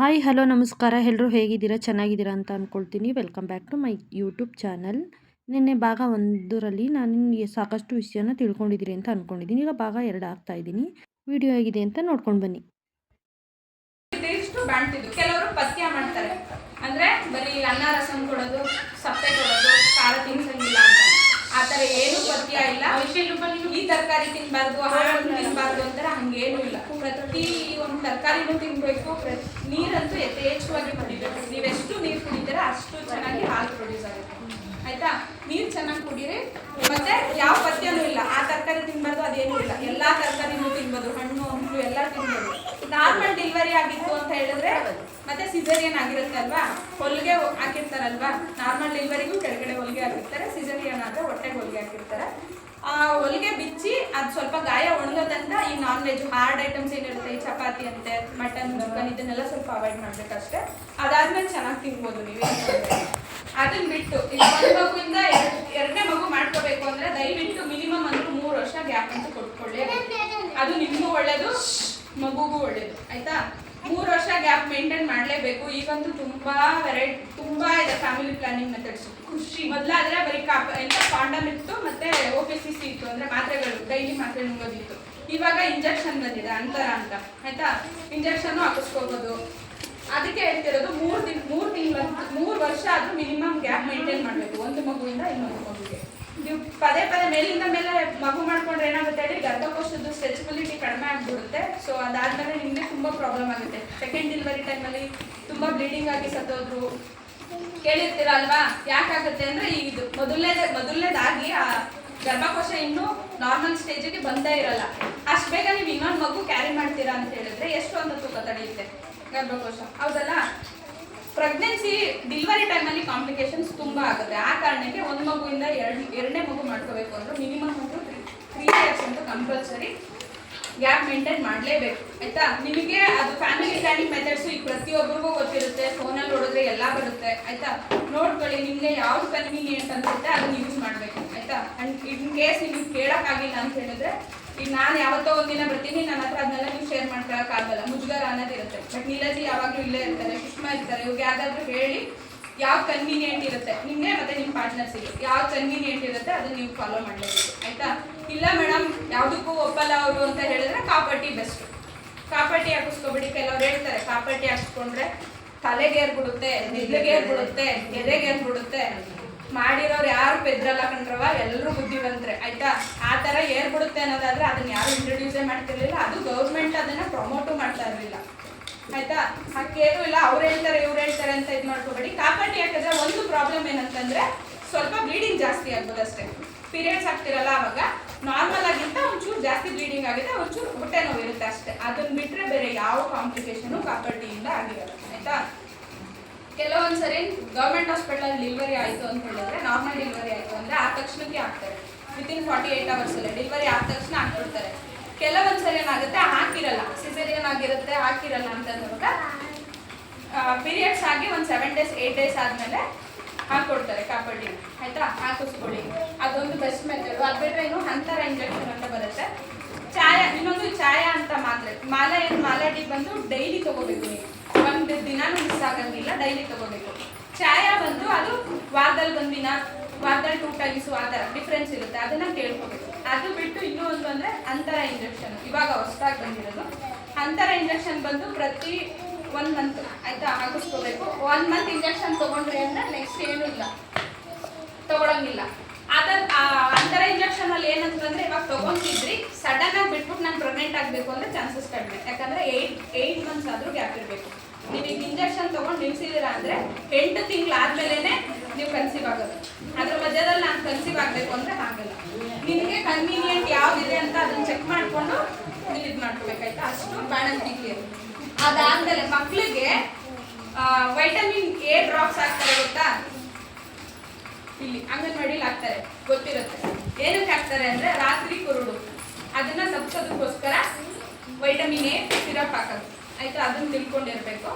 Hi hello ನಮಸ್ಕಾರ. ಎಲ್ಲರೂ ಹೇಗಿದ್ದೀರಾ? ಚೆನ್ನಾಗಿದ್ದೀರಾ ಅಂತ ಅಂದ್ಕೊಳ್ತೀನಿ welcome back to my YouTube channel ನಿನ್ನೆ ಭಾಗ ಒಂದರಲ್ಲಿ ನಾನು ಸಾಕಷ್ಟು ವಿಷಯನ ತಿಳ್ಕೊಂಡಿದ್ದೀರಿ ಅಂತ ಅಂದ್ಕೊಂಡಿದ್ದೀನಿ ಈಗ ಭಾಗ ಎರಡು ಆಗ್ತಾ ಇದ್ದೀನಿ. ವಿಡಿಯೋ ಆಗಿದೆ ಅಂತ ನೋಡ್ಕೊಂಡು ಬನ್ನಿ. ಕೆಲವರು ಪಥ್ಯ ಮಾಡ್ತಾರೆ. ಅಂದ್ರೆ ಬರೀ ಅನ್ನ, ರಸಂ ಕೊಡೋದು, ಸಪ್ಪೆ ಕೊಡೋದು, ಖಾರ ತಿನ್ಸಂಗಿಲ್ಲ ಅಂತ. ಆ ಥರ ಏನು ಪಥ್ಯ ಇಲ್ಲ. ಈ ತರಕಾರಿ ತಿನ್ಬಾರ್ದು ಹಾಲು ತಿನ್ನಬಾರ್ದು ಅಂತಾರೆ, ಹಂಗೇನು ಇಲ್ಲ. ಪ್ರತಿ ತರಕಾರಿನೂ ತಿನ್ಬೇಕು, ಪ್ರ- ನೀರಂತೂ ಯಥೇಚ್ಛವಾಗಿ ಕುಡಿಬೇಕು. ನೀವೆಷ್ಟು ನೀರು ಕುಡಿತೀರಾ ಅಷ್ಟು ಚೆನ್ನಾಗಿ ಹಾಲು ಪ್ರೊಡ್ಯೂಸ್ ಆಗುತ್ತೆ. ಆಯ್ತಾ? ನೀರು ಚೆನ್ನಾಗಿ ಕುಡಿರಿ. ಮತ್ತೆ ಯಾವ ಪಥ್ಯನೂ ಇಲ್ಲ. ಆ ತರಕಾರಿ ತಿನ್ಬಾರ್ದು, ಅದೇನೂ ಇಲ್ಲ. ಎಲ್ಲಾ ತರಕಾರಿನೂ ತಿನ್ಬೋದು. ಹಣ್ಣು ಹಣ್ಣು ಎಲ್ಲ ತಿನ್ಬೋದು. ನಾರ್ಮಲ್ ಡೆಲಿವರಿ ಆಗಿತ್ತು ಅಂತ ಹೇಳಿದ್ರೆ ಮತ್ತೆ ಸಿಸೇರಿಯನ್ ಆಗಿರುತ್ತೆ ಅಲ್ವಾ? ಹೊಲಿಗೆ ಹಾಕಿರ್ತಾರಲ್ವಾ? ನಾರ್ಮಲ್ ಡೆಲಿವರಿಗೂ ಕೆಳಗಡೆ ಹೊಲಿಗೆ ಹಾಕಿರ್ತಾರೆ. ಸಿಸೇರಿಯನ್ ಆದ್ರೆ ಹೊಟ್ಟೆಗೆ ಹೊಲಿಗೆ ಹಾಕಿರ್ತಾರೆ. ಹೊಲಿಗೆ ಬಿಚ್ಚಿ ಅದು ಸ್ವಲ್ಪ ಗಾಯ ಒಣಗೋದಂತ ಈ ನಾನ್ ವೆಜ್ ಹಾರ್ಡ್ ಐಟಮ್ಸ್ ಏನಿರುತ್ತೆ ಚಪಾತಿ ಅಂತೆ ಮಟನ್ ಚಿಕನ್ ಇದನ್ನೆಲ್ಲ ಸ್ವಲ್ಪ ಅವಾಯ್ಡ್ ಮಾಡ್ಬೇಕಷ್ಟೇ. ಅದಾದ್ಮೇಲೆ ಚೆನ್ನಾಗಿ ತಿನ್ಬೋದು ನೀವು ಅದನ್ನ ಬಿಟ್ಟು ಒಂದು ಮಗುವಿಂದ ಎರಡ್- ಎರಡನೇ ಮಗು ಮಾಡ್ಕೋಬೇಕು ಅಂದ್ರೆ ದಯವಿಟ್ಟು ಮಿನಿಮಮ್ ಅಂದ್ರೆ ಮೂರು ವರ್ಷ ಗ್ಯಾಪ್ ಅಂತ ಕೊಟ್ಕೊಳ್ಳಿ. ಅದು ನಿಮಗೂ ಒಳ್ಳೇದು. ಮಗುಗೂ ಒಳ್ಳೇದು, ಆಯ್ತಾ? ಮೂರು ವರ್ಷ ಗ್ಯಾಪ್ ಮೇಂಟೈನ್ ಮಾಡಲೇಬೇಕು. ಈಗಂತೂ ತುಂಬಾ ವೆರೈಟಿ ತುಂಬಾ ಇದೆ ಫ್ಯಾಮಿಲಿ ಪ್ಲಾನಿಂಗ್ ಮೆಥಡ್ಸ್ ಖುಷಿ ಮೊದಲಾದ್ರೆ ಬರೀ ಕಾಪ ಎಂತ ಕಾಂಡಮ್ ಇತ್ತು, ಮತ್ತೆ ಓ ಪಿ ಸಿ ಸಿ ಇತ್ತು, ಅಂದ್ರೆ ಮಾತ್ರೆಗಳು ಡೈಲಿ ಮಾತ್ರೆ ನುಂಗೋದಿತ್ತು. ಇವಾಗ ಇಂಜೆಕ್ಷನ್ ಬಂದಿದೆ, ಅಂತರ ಅಂತ, ಆಯ್ತಾ? ಇಂಜೆಕ್ಷನ್ ಹಾಕಿಸ್ಕೋಬಹುದು ಅದಕ್ಕೆ ಹೇಳ್ತಿರೋದು ಮೂರು ದಿನ, ಮೂರು ತಿಂಗಳ, ಮೂರು ವರ್ಷ ಆದ್ರೂ ಮಿನಿಮಮ್ ಗ್ಯಾಪ್ ಮೇಂಟೈನ್ ಮಾಡಬೇಕು. ಒಂದು ಮಗುವಿಂದ ಇನ್ನೊಂದು ಮಗುವಿಗೆ. ನೀವು ಪದೇ ಪದೇ ಮೇಲಿಂದ ಮೇಲೆ ಮಗು ಮಾಡ್ಕೊಂಡ್ರೆ ಏನಾಗುತ್ತೆ ಹೇಳಿ ಗರ್ಭಕೋಶದ ಸ್ಟ್ರೆಚಬಿಲಿಟಿ ಕಡಿಮೆ ಆಗಿಬಿಡುತ್ತೆ. ಸೊ ಅದಾದ್ಮೇಲೆ ನಿಮಗೆ ತುಂಬ ಪ್ರಾಬ್ಲಮ್ ಆಗುತ್ತೆ. ಸೆಕೆಂಡ್ ಡೆಲಿವರಿ ಟೈಮಲ್ಲಿ ತುಂಬ ಬ್ಲೀಡಿಂಗ್ ಆಗಿ ಸತ್ತೋದ್ರು. ಕೇಳಿರ್ತೀರ ಅಲ್ವಾ? ಯಾಕಾಗುತ್ತೆ ಅಂದ್ರೆ ಇದು ಮೊದಲನೇ ಮೊದಲನೇದಾಗಿ ಆ ಗರ್ಭಕೋಶ ಇನ್ನೂ ನಾರ್ಮಲ್ ಸ್ಟೇಜಿಗೆ ಬಂದೇ ಇರಲ್ಲ. ಅಷ್ಟು ಬೇಗ ನೀವು ಇನ್ನೊಂದು ಮಗು ಕ್ಯಾರಿ ಮಾಡ್ತೀರಾ ಅಂತ ಹೇಳಿದ್ರೆ ಎಷ್ಟು ಅಂತ ತೂಕ ತಡೆಯುತ್ತೆ ಗರ್ಭಕೋಶ. ಹೌದಲ್ಲ? ಪ್ರೆಗ್ನೆನ್ಸಿ ಡೆಲಿವರಿ ಟೈಮಲ್ಲಿ ಕಾಂಪ್ಲಿಕೇಶನ್ಸ್ ತುಂಬಾ ಆಗುತ್ತೆ. ಆ ಕಾರಣಕ್ಕೆ ಒಂದು ಮಗುವಿಂದ ಎರಡು, ಎರಡನೇ ಮಗು ಮಾಡ್ಕೋಬೇಕು ಅಂದ್ರೆ ಮಿನಿಮಮ್ ಒಂದು ತ್ರೀ ಇಯರ್ಸ್ ಅಂತ ಕಂಪಲ್ಸರಿ ಗ್ಯಾಪ್ ಮೇಂಟೈನ್ ಮಾಡಲೇಬೇಕು. ಆಯ್ತಾ? ನಿಮಗೆ ಅದು ಫ್ಯಾಮಿಲಿ ಪ್ಲಾನಿಂಗ್ ಮೆಥಡ್ಸ್ ಈಗ ಪ್ರತಿಯೊಬ್ಬರಿಗೂ ಗೊತ್ತಿರುತ್ತೆ. ಫೋನಲ್ಲಿ ನೋಡಿದ್ರೆ ಎಲ್ಲ ಬರುತ್ತೆ. ಆಯ್ತಾ? ನೋಡ್ಕೊಳ್ಳಿ, ನಿಮಗೆ ಯಾವ್ದು ಕನ್ವೀನಿಯಂಟ್ ಅನ್ಸುತ್ತೆ ಅದನ್ನ ಯೂಸ್ ಮಾಡಬೇಕು. ಆಯ್ತಾ? ಅಂಡ್ ಇನ್ ಕೇಸ್ ನಿಮ್ಗೆ ಕೇಳೋಕ್ಕಾಗಿಲ್ಲ ಅಂತ ಹೇಳಿದ್ರೆ ಈಗ ನಾನು ಯಾವತ್ತೋ ಒಂದಿನ ಬರ್ತೀನಿ ನನ್ನ ಹತ್ರ ಅದನ್ನೆಲ್ಲ ನೀವು ಶೇರ್ ಮಾಡ್ಕೊಳಕ್ಕಾಗಲ್ಲ ಮುಜುಗರ ಅನ್ನೋದಿರುತ್ತೆ ಬಟ್ ನೀಲಜಿ ಯಾವಾಗಲೂ ಇಲ್ಲೇ ಇರ್ತಾರೆ, ಸುಷ್ಮಾ ಇರ್ತಾರೆ. ಇವಾಗ ಯಾವ್ದಾದ್ರು ಹೇಳಿ ಯಾವ ಕನ್ವೀನಿಯೆಂಟ್ ಇರುತ್ತೆ. ನಿಮಗೆ ಮತ್ತೆ ನಿಮ್ಮ ಪಾರ್ಟ್ನರ್ಸಿಗೆ ಯಾವ ಕನ್ವೀನಿಯೆಂಟ್ ಇರುತ್ತೆ, ಅದನ್ನ ನೀವು ಫಾಲೋ ಮಾಡಲೇಬೇಕು ಆಯ್ತಾ? ಇಲ್ಲ ಮೇಡಮ್ ಯಾವುದಕ್ಕೂ ಒಪ್ಪಲ್ಲ ಅವರು ಅಂತ ಹೇಳಿದ್ರೆ ಕಾಪಟ್ಟಿ ಬೆಸ್ಟ್ ಕಾಪಾಟಿ ಹಾಕಿಸ್ಕೊಬಿಡಿ. ಕೆಲವ್ರು ಹೇಳ್ತಾರೆ, ಕಾಪಾಟಿ ಹಾಕಿಸ್ಕೊಂಡ್ರೆ ತಲೆಗೇರ್ ಬಿಡುತ್ತೆ ಎದೆಗೇರ್ಬಿಡುತ್ತೆ ಬಿಡುತ್ತೆ ಎದೆಗೇರ್ ಬಿಡುತ್ತೆ ಮಾಡಿರೋರು ಯಾರು ಪೆದ್ರಲ್ಲ ಕಂಡ್ರವ ಎಲ್ಲರೂ ಬುದ್ಧಿವಂತ್ರೆ. ಆಯ್ತಾ? ಆ ಥರ ಏರ್ಬಿಡುತ್ತೆ ಅನ್ನೋದಾದ್ರೆ ಅದನ್ನ ಯಾರು ಇಂಟ್ರೊಡ್ಯೂಸೇ ಮಾಡ್ತಿರ್ಲಿಲ್ಲ. ಅದು ಗೌರ್ಮೆಂಟ್ ಅದನ್ನ ಪ್ರಮೋಟು ಮಾಡ್ತಾ ಇರಲಿಲ್ಲ. ಆಯ್ತಾ? ಹಾಕೇನು ಇಲ್ಲ. ಅವ್ರು ಹೇಳ್ತಾರೆ, ಇವ್ರು ಹೇಳ್ತಾರೆ ಅಂತ ಇದು ಮಾಡ್ಕೋಬೇಡಿ. ಕಾಪಾಟಿ ಹಾಕಿದ್ರೆ ಒಂದು ಪ್ರಾಬ್ಲಮ್ ಏನಂತಂದ್ರೆ ಸ್ವಲ್ಪ ಬ್ಲೀಡಿಂಗ್ ಜಾಸ್ತಿ ಆಗ್ಬೋದು ಅಷ್ಟೇ. ಪೀರಿಯಡ್ಸ್ ಆಗ್ತಿರಲ್ಲ ಅವಾಗ. ನಾರ್ಮಲ್ ಆಗಿಂತ ಒಂಚೂರು ಜಾಸ್ತಿ ಬ್ಲೀಡಿಂಗ್ ಆಗಿದೆ. ಒಂಚೂರು ಹೊಟ್ಟೆ ನೋವು ಇರುತ್ತೆ ಅಷ್ಟೇ. ಅದನ್ನ ಬಿಟ್ರೆ ಬೇರೆ ಯಾವ ಕಾಂಪ್ಲಿಕೇಶನು ಕಾಪಾಟಿಯಿಂದ ಆಗಿರಲ್ಲ. ಆಯ್ತಾ? ಕೆಲವೊಂದ್ಸರಿ ಗೌರ್ಮೆಂಟ್ ಹಾಸ್ಪಿಟಲ್ ಡೆಲಿವರಿ ಆಯಿತು ಅಂತ ಹೇಳಿದ್ರೆ ನಾರ್ಮಲ್ ಡೆಲಿವರಿ ಆಯಿತು ಅಂದ್ರೆ ಆ ತಕ್ಷಣಕ್ಕೆ ಆಗ್ತಾರೆ. ವಿತಿನ್ ಫಾರ್ಟಿ ಏಟ್ ಅವರ್ಸ್ ಅಲ್ಲಿ. ಡೆಲಿವರಿ ಆದ ತಕ್ಷಣ ಹಾಕ್ಬಿಡ್ತಾರೆ. ಕೆಲವೊಂದ್ಸರಿ ಏನಾಗುತ್ತೆ ಹಾಕಿರಲ್ಲ. ಸಿಸೇರಿಯನ್ ಆಗಿರುತ್ತೆ, ಹಾಕಿರಲ್ಲ ಅಂತ ಅಂದಾಗ ಪೀರಿಯಡ್ಸ್ ಆಗಿ ಒಂದು ಸೆವೆನ್ ಡೇಸ್ ಏಟ್ ಡೇಸ್ ಆದಮೇಲೆ ಹಾಕ್ಕೊಡ್ತಾರೆ ಕಾಪಾಡಿ. ಆಯ್ತಾ? ಹಾಕಿಸ್ಕೊಳ್ಳಿ. ಅದೊಂದು ಬೆಸ್ಟ್ ಮೆಥಡ್ ಅದು ಬಿಟ್ಟರೆ ಇನ್ನು ಹಂತರ ಇಂಜೆಕ್ಷನ್ ಅಂತ ಬರುತ್ತೆ. ಚಾಯ ಇನ್ನೊಂದು ಚಾಯ ಅಂತ ಮಾತ್ರೆ. ಮಾಲೆ ಏನು ಮಾಲೆ ಬಂದು ಡೈಲಿ ತಗೋಬೇಕು ನೀವು. ಒಂದು ದಿನಾನು ಮಿಸ್ ಆಗಂಗಿಲ್ಲ ಡೈಲಿ ತಗೋಬೇಕು. ಚಾಯ ಬಂದು ಅದು ವಾರದಲ್ಲಿ ಒಂದು ದಿನ ವಾರದಲ್ಲಿ ಟೂ ಟೈಮ್ಸ್ ಆ ಥರ ಡಿಫ್ರೆನ್ಸ್ ಇರುತ್ತೆ, ಅದನ್ನ ಕೇಳ್ಕೊಬೇಕು. ಅದು ಬಿಟ್ಟು ಇನ್ನೂ ಒಂದು ಅಂದರೆ ಅಂತರ ಇಂಜೆಕ್ಷನ್. ಇವಾಗ ಹೊಸದಾಗಿ ಬಂದಿರೋದು. ಅಂತರ ಇಂಜೆಕ್ಷನ್ ಬಂದು ಪ್ರತಿ ಒನ್ ಮಂತ್ ಆಯ್ತಾ, ಹಾಕಿಸ್ಕೋಬೇಕು. ಒನ್ ಮಂತ್ ಇಂಜೆಕ್ಷನ್ ತಗೊಂಡ್ರಿ ಅಂದ್ರೆ ನೆಕ್ಸ್ಟ್ ಏನು ಇಲ್ಲ. ತಗೊಳಂಗಿಲ್ಲ. ಅದ ಅಂತರ ಇಂಜೆಕ್ಷನ್ ಅಲ್ಲಿ ಏನಂತಂದ್ರೆ ಇವಾಗ ತಗೊಂತಿದ್ರಿ ಸಡನ್ ಆಗಿ ಬಿಟ್ಬಿಟ್ಟು ನಾನು ಪ್ರೆಗ್ನೆಂಟ್ ಆಗಬೇಕು ಅಂದ್ರೆ ಚಾನ್ಸಸ್ ಕಡಿಮೆ. ಯಾಕಂದ್ರೆ ಏಯ್ಟ್ ಏಯ್ಟ್ ಮಂತ್ಸ್ ಆದ್ರೂ ಗ್ಯಾಪ್ ಇರಬೇಕು. ನೀವು ಈಗ ಇಂಜೆಕ್ಷನ್ ತಗೊಂಡು ನಿಲ್ಸಿದೀರಾ ಅಂದ್ರೆ ಎಂಟು ತಿಂಗಳಾದ್ಮೇಲೆ ನೀವು ಕನ್ಸೀವ್ ಆಗೋದು. ಅದ್ರ ಮಧ್ಯದಲ್ಲಿ ನಾನು ಕನ್ಸೀವ್ ಆಗಬೇಕು ಅಂದ್ರೆ ಆಗಲ್ಲ ನಿಮಗೆ ಕನ್ವೀನಿಯಂಟ್ ಯಾವ್ದಿದೆ ಅಂತ ಅದನ್ನ ಚೆಕ್ ಮಾಡ್ಕೊಂಡು ನೀವು ಇದು ಮಾಡ್ಕೋಬೇಕಾಯ್ತಾ? ಅಷ್ಟು ಬ್ಯಾಲೆನ್ಸ್ ಕ್ಲಿಯರ್ ಅದಾದ್ಮೇಲೆ ಮಕ್ಕಳಿಗೆ ವೈಟಮಿನ್ ಎ ಡ್ರಾಪ್ಸ್ ಹಾಕ್ತಾರೆ ಗೊತ್ತಾ? ಇಲ್ಲಿ ಅಂಗನವಾಡಿಲಿ ಹಾಕ್ತಾರೆ. ಗೊತ್ತಿರುತ್ತೆ. ಏನಕ್ಕೆ ಹಾಕ್ತಾರೆ ಅಂದ್ರೆ ರಾತ್ರಿ ಕುರುಡು. ಅದನ್ನ ತಪ್ಪಿಸೋದಕ್ಕೋಸ್ಕರ ವೈಟಮಿನ್ ಎ ಸಿರಪ್ ಹಾಕೋದು. ಆಯ್ತಾ? ಅದನ್ನ ತಿಳ್ಕೊಂಡಿರ್ಬೇಕು.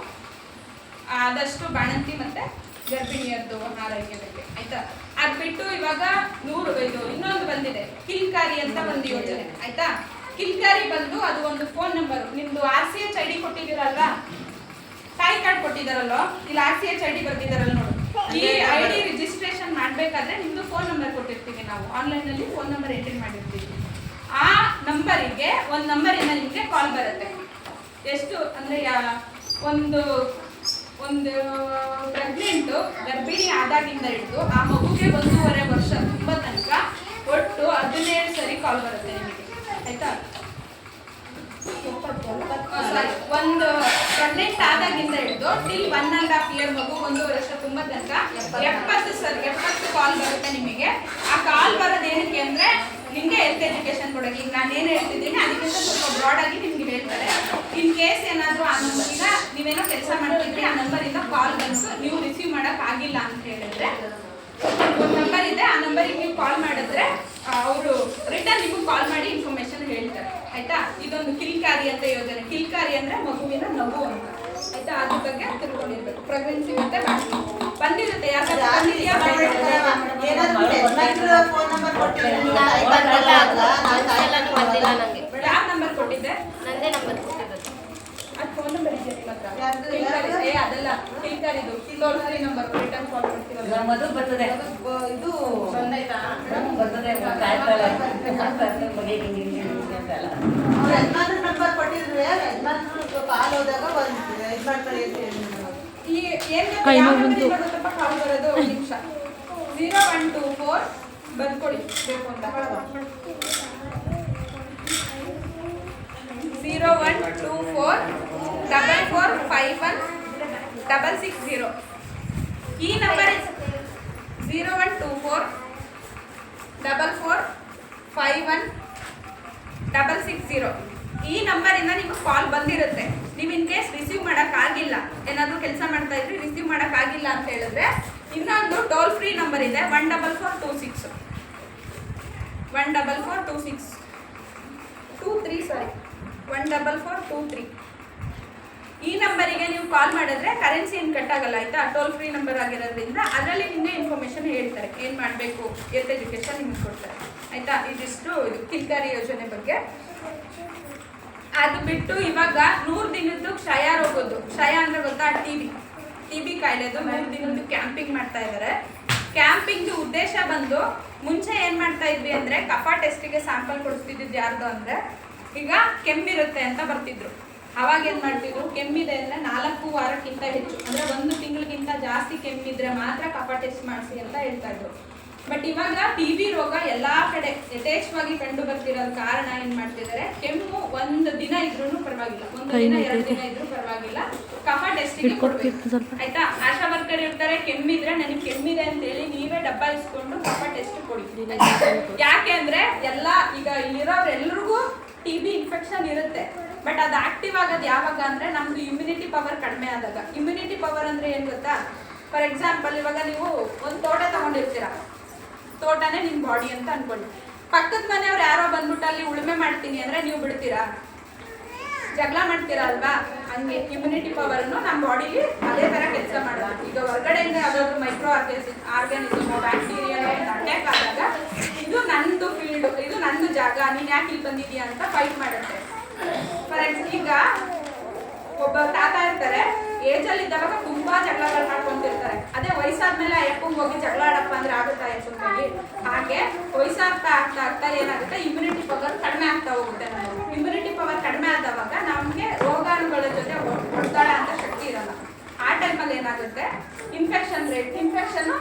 ಆದಷ್ಟು ಬಾಣಂತಿ ಮತ್ತೆ ಗರ್ಭಿಣಿಯರದು ಆರೋಗ್ಯ ಬಗ್ಗೆ ಆಯ್ತಾ? ಅದ್ ಬಿಟ್ಟು ಇವಾಗ ನೂರು ಇದು ಇನ್ನೊಂದು ಬಂದಿದೆ ಕಿಲ್ಕಾರಿ ಅಂತ ಒಂದು ಯೋಜನೆ ಆಯ್ತಾ? ಕಿಲ್ಕಾರಿ ಬಂದು ಅದು ಒಂದು ಫೋನ್ ನಂಬರ್ ನಿಮ್ದು R C H I D ಕೊಟ್ಟಿದ್ದೀರಲ್ವಾ? ತಾಯಿ ಕೊಟ್ಟಿದಾರಲ್ಲೋ ಇಲ್ಲಿ R C H I D ಬರ್ತಿದಾರಲ್ಲ ನೋಡು. ಈ ಐ ಡಿ ರಿಜಿಸ್ಟ್ರೇಷನ್ ಮಾಡ್ಬೇಕಾದ್ರೆ ನಿಮ್ದು ಫೋನ್ ನಂಬರ್ ಕೊಟ್ಟಿರ್ತೀವಿ ನಾವು. ಆನ್ಲೈನ್ ಅಲ್ಲಿ ಫೋನ್ ನಂಬರ್ ಎಂಟ್ರಿ ಮಾಡಿರ್ತೀವಿ. ಆ ನಂಬರಿಗೆ ಒಂದು ನಂಬರಿಂದ ನಿಮಗೆ ಕಾಲ್ ಬರುತ್ತೆ. ಎಷ್ಟು ಅಂದ್ರೆ ಒಂದು ಒಂದು ಪ್ರೆಗ್ನೆಂಟು ಗರ್ಭಿಣಿ ಆದಾಗಿಂದ ಹಿಡಿದು ಆ ಮಗುಗೆ ಒಂದೂವರೆ ವರ್ಷ ತುಂಬ ತನಕ ಒಟ್ಟು ಹದಿನೇಳು ಸರಿ ಕಾಲ್ ಬರುತ್ತೆ ನಿಮಗೆ. ಆಯ್ತಾ? ಸಾರಿ ಒಂದು ಪ್ರೆಗ್ನೆಂಟ್ ಆದಾಗಿಂದ ಹಿಡಿದು till one and half year ಮಗು ಒಂದೂವರೆ ವರ್ಷ ತುಂಬ ತನಕ ಎಪ್ಪತ್ತು ಸರಿ, ಎಪ್ಪತ್ತು ಕಾಲ್ ಬರುತ್ತೆ ನಿಮಗೆ. ಆ ಕಾಲ್ ಬರೋದು ಏನಕ್ಕೆ ಅಂದ್ರೆ ನಿಮಗೆ ಹೆಲ್ತ್ ಎಜುಕೇಶನ್ ಕೊಡೋಕೆ ಈಗ ನಾನು ಏನು ಹೇಳ್ತಿದ್ದೀನಿ ಅದಕ್ಕಿಂತ ಸ್ವಲ್ಪ ಬ್ರಾಡ್ ಆಗಿ ನಿಮ್ಗೆ ಹೇಳ್ತಾರೆ. ಇನ್ ಕೇಸ್ ಏನಾದರೂ ಆ ನಂಬರಿಂದ ನೀವೇನೋ ಕೆಲಸ ಮಾಡ್ತಿದ್ರಿ ಆ ನಂಬರಿಂದ ಕಾಲ್ ಬಂತು ನೀವು ರಿಸೀವ್ ಮಾಡೋಕೆ ಆಗಿಲ್ಲ ಅಂತ ಹೇಳಿದ್ರೆ ಒಂದು ನಂಬರ್ ಇದೆ ಆ ನಂಬರಿಗೆ ನೀವು ಕಾಲ್ ಮಾಡಿದ್ರೆ ಅವರು ರಿಟರ್ನ್ ನಿಮಗೆ ಕಾಲ್ ಮಾಡಿ ಇನ್ಫಾರ್ಮೇಶನ್ ಹೇಳ್ತಾರೆ. ಆಯ್ತಾ? ಇದೊಂದು ಕಿಲ್ಕಾರಿ ಅಂತ ಯೋಜನೆ. ಕಿಲ್ಕಾರಿ ಅಂದರೆ ಮಗುವಿನ ನಗು ಅಂತ. ಆಯ್ತಾ? ಅದ್ರ ಬಗ್ಗೆ ತಿಳ್ಕೊಂಡಿರ್ಬೇಕು. ಪ್ರೆಗ್ನೆನ್ಸಿ ಮತ್ತೆ. ಬಂದಿರುತ್ತೆ. ಯಾಕಂದ್ರೆ ಮದು ಬರ್ತದೆ ಇದು ಬರ್ತದೆ ನಂಬರ್ ಕೊಟ್ಟಿದ್ರು ಕಾಲ್ ಹೋದಾಗ ಬಂದು ಇದು ಮಾಡ್ತಾರೆ ಈ ಏನ್ ಕಾಲ್ ಬರೋದು ಒಂದು ನಿಮಿಷ. ಜೀರೋ ಒನ್ ಟೂ ಫೋರ್ ಬರ್ಕೊಡಿ ಬೇಕು ಅಂತ. Zero one two four double four five one double six zero ಈ number zero one two four double four five one double six zero ಈ ನಂಬರಿಂದ ನಿಮಗೆ ಕಾಲ್ ಬಂದಿರುತ್ತೆ. ನೀವು ಇನ್ ಕೇಸ್ ರಿಸೀವ್ ಮಾಡೋಕ್ಕಾಗಿಲ್ಲ ಏನಾದರೂ ಕೆಲಸ ಮಾಡ್ತಾ ಇದ್ರಿ ರಿಸೀವ್ ಮಾಡೋಕ್ಕಾಗಿಲ್ಲ ಅಂತ ಹೇಳಿದ್ರೆ ಇನ್ನೊಂದು ಟೋಲ್ ಫ್ರೀ ನಂಬರ್ ಇದೆ one double four two six one double four two six two three sorry one double four two three ಈ ನಂಬರಿಗೆ ನೀವು ಕಾಲ್ ಮಾಡಿದ್ರೆ ಕರೆನ್ಸಿ ಏನು ಕಟ್ ಆಗಲ್ಲ, ಆಯ್ತಾ? ಟೋಲ್ ಫ್ರೀ ನಂಬರ್ ಆಗಿರೋದ್ರಿಂದ ಅದರಲ್ಲಿ ನಿಮಗೆ ಇನ್ಫಾರ್ಮೇಶನ್ ಹೇಳ್ತಾರೆ. ಏನು ಮಾಡಬೇಕು? ಎಲ್ತ್ ಎಜುಕೇಶನ್ ನಿಮಗೆ ಕೊಡ್ತಾರೆ. ಆಯಿತಾ? ಇದಿಷ್ಟು ಇದು ಕಿಲ್ಕಾರಿ ಯೋಜನೆ ಬಗ್ಗೆ. ಅದು ಬಿಟ್ಟು ಇವಾಗ ನೂರು ದಿನದ್ದು ಕ್ಷಯ ರೋಗದ್ದು. ಕ್ಷಯ ಅಂದರೆ ಗೊತ್ತಾ? ಟಿ ಬಿ ಟಿ ಬಿ ಕಾಯಿಲೆದು ನೂರು ದಿನದ್ದು ಕ್ಯಾಂಪಿಂಗ್ ಮಾಡ್ತಾ ಇದ್ದಾರೆ ಉದ್ದೇಶ ಬಂದು ಮುಂಚೆ ಏನ್ ಮಾಡ್ತಾ ಇದ್ವಿ ಅಂದ್ರೆ ಕಫಾ ಟೆಸ್ಟಿಗೆ ಸ್ಯಾಂಪಲ್ ಕೊಡಿಸ್ತಿದ್ದು ಯಾರ್ದು ಅಂದ್ರೆ ಈಗ ಕೆಮ್ಮಿರುತ್ತೆ ಅಂತ ಬರ್ತಿದ್ರು. ಅವಾಗ ಏನ್ ಮಾಡ್ತಿದ್ರು? ಕೆಮ್ಮಿದೆ ಅಂದ್ರೆ ನಾಲ್ಕು ವಾರಕ್ಕಿಂತ ಹೆಚ್ಚು, ಅಂದ್ರೆ ಒಂದು ತಿಂಗಳಿಗಿಂತ ಜಾಸ್ತಿ ಕೆಮ್ಮಿದ್ರೆ ಮಾತ್ರ ಕಫ ಟೆಸ್ಟ್ ಮಾಡಿಸಿ ಅಂತ ಹೇಳ್ತಾ ಇದ್ರು. ಬಟ್ ಇವಾಗ ಟಿ ಬಿ ರೋಗ ಎಲ್ಲಾ ಕಡೆ ಯಥೇಚ್ಛವಾಗಿ ಕಂಡು ಬರ್ತಿರೋ ಕಾರಣ ಏನ್ ಮಾಡ್ತಿದ್ದಾರೆ ಕೆಮ್ಮು ಒಂದು ದಿನ ಇದ್ರೂ ಪರವಾಗಿಲ್ಲ. ಒಂದು ದಿನ. ಎರಡು ದಿನ ಇದ್ರೂ ಪರವಾಗಿಲ್ಲ. ಕಫ ಟೆಸ್ಟಿಗೆ ಕೊಡ್ಬೇಕು. ಆಯ್ತಾ? ಆಶಾ ವರ್ಕರ್ ಇರ್ತಾರೆ ಕೆಮ್ಮಿದ್ರೆ ನನಗೆ ಕೆಮ್ಮಿದೆ ಅಂತ ಹೇಳಿ ನೀವೇ ಡಬ್ಬ ಇಸ್ಕೊಂಡು ಕಫ ಟೆಸ್ಟ್ ಕೊಡಿ? ಯಾಕೆ ಅಂದ್ರೆ ಎಲ್ಲ ಈಗ ಇಲ್ಲಿರೋರು ಎಲ್ರಿಗೂ ಟಿ ಬಿ ಇನ್ಫೆಕ್ಷನ್ ಇರುತ್ತೆ. ಬಟ್ ಅದು ಆಕ್ಟಿವ್ ಆಗೋದು ಯಾವಾಗ ಅಂದ್ರೆ ನಮ್ದು ಇಮ್ಯುನಿಟಿ ಪವರ್ ಕಡಿಮೆ ಆದಾಗ. ಇಮ್ಯುನಿಟಿ ಪವರ್ ಅಂದ್ರೆ ಏನ್ ಗೊತ್ತಾ? ಫಾರ್ ಎಕ್ಸಾಂಪಲ್ ಇವಾಗ ನೀವು ಒಂದು ತೋಟ ತಗೊಂಡಿರ್ತೀರಾ. ತೋಟನೇ ನಿಮ್ ಬಾಡಿ ಅಂತ ಅನ್ಕೊಳ್ಳಿ ಪಕ್ಕದ ಮನೆಯವ್ರು ಯಾರೋ ಬಂದ್ಬಿಟ್ಟು ಅಲ್ಲಿ ಉಳುಮೆ ಮಾಡ್ತೀನಿ ಅಂದ್ರೆ ನೀವು ಬಿಡ್ತೀರಾ? ಜಗಳ ಮಾಡ್ತೀರಾ ಅಲ್ವಾ? ಹಂಗೆ ಇಮ್ಯುನಿಟಿ ಪವರ್ ನಮ್ಮ ಬಾಡಿಲಿ ಅದೇ ತರ ಕೆಲಸ ಮಾಡೋದು. ಈಗ ಹೊರಗಡೆಯಿಂದ ಯಾವ್ದಾದ್ರು micro organism organism bacteria attack ಆದಾಗ ಇದು ನಂದು ಫೀಲ್ಡ್ ಇದು ನನ್ನ ಜಾಗ, ನೀನ್ ಯಾಕೆ ಇಲ್ಲಿ ಬಂದಿದ್ಯಾ ಅಂತ ಫೈಟ್ ಮಾಡುತ್ತೆ. ಫಾರ್ ಎಕ್ಸಾಂಪಲ್ ಈಗ ಒಬ್ಬ ತಾತ ಇರ್ತಾರೆ ಏಜಲ್ಲಿ ಇದ್ದಾಗ ತುಂಬಾ ಜಗಳಗಳು ಮಾಡ್ಕೊಂತಿರ್ತಾರೆ. ಅದೇ ವಯಸ್ಸಾದ್ಮೇಲೆ ಅಯ್ಯಪ್ಪಂಗ್ ಹೋಗಿ ಜಗಳ ಹೋಗಿ ವಯಸ್ಸಾಗ್ತಾ ಆಗ್ತಾ ಆಗ್ತಾ ಏನಾಗುತ್ತೆ? ಇಮ್ಯುನಿಟಿ ಪವರ್ ಕಡಿಮೆ ಆಗ್ತಾ ಹೋಗುತ್ತೆ. ಇಮ್ಯುನಿಟಿ ಪವರ್ ಕಡಿಮೆ ಆದವಾಗ ನಮಗೆ ರೋಗಾಣುಗಳ ಜೊತೆ ಹೊಡ್ತಾಳೆ ಅಂತ ಶಕ್ತಿ ಇರಲ್ಲ. ಆ ಟೈಮಲ್ಲಿ ಏನಾಗುತ್ತೆ? ಇನ್ಫೆಕ್ಷನ್ ರೇಟ್ ಇನ್ಫೆಕ್ಷನ್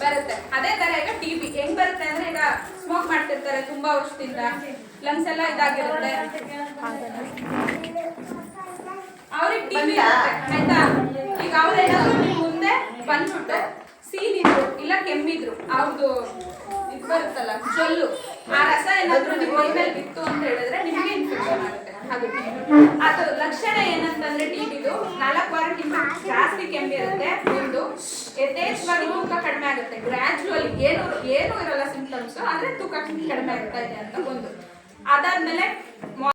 ಬರುತ್ತೆ. ಅದೇ ತರ ಈಗ ಟಿ ಬಿ ಹೆಂಗ್ ಬರುತ್ತೆ ಅಂದ್ರೆ ಈಗ ಸ್ಮೋಕ್ ಮಾಡ್ತಿರ್ತಾರೆ ತುಂಬಾ ವರ್ಷದಿಂದ. ಲಂಗ್ಸ್ ಎಲ್ಲ ಇದಾಗಿರುತ್ತೆ. ಅವ್ರಿಗೆ ಟಿ ಬಿ ಆಯ್ತಾ? ಈಗ ಅವ್ರೇನಾದ್ರು ಮುಂದೆ ಬಂದ್ಬಿಟ್ಟು ಸೀನಿದ್ರು, ಇಲ್ಲ ಕೆಮ್ಮಿದ್ರು ಅವ್ರದ್ದು ಇದು ಬರುತ್ತಲ್ಲ, ಜೊಲ್ಲು. ಆ ರಸ ಏನಾದ್ರು ನಿಮ್ ಮೈ ಮೇಲೆ ಬಿತ್ತು ಅಂತ ಹೇಳಿದ್ರೆ ನಿಮಗೆ ಇನ್ಫೆಕ್ಷನ್ ಆಗುತ್ತೆ. ಅದು ಅದು ಲಕ್ಷಣ ಏನಂತಂದ್ರೆ ಟಿಬಿದು ನಾಲ್ಕು ವಾರಕ್ಕಿಂತ ಜಾಸ್ತಿ ಕೆಮ್ಮಿರುತ್ತೆ ಒಂದು, ಯಥೇಚ್ಛವಾಗಿ ತೂಕ ಕಡಿಮೆ ಆಗುತ್ತೆ. ಗ್ರ್ಯಾಜುವಲಿ ಏನು ಏನು ಇರಲ್ಲ ಸಿಂಪ್ಟಮ್ಸ್ ಆದ್ರೆ ತೂಕ ಕಡಿಮೆ ಆಗ್ತಾ ಇದೆ ಅಂತ ಒಂದು. ಅದಾದ್ಮೇಲೆ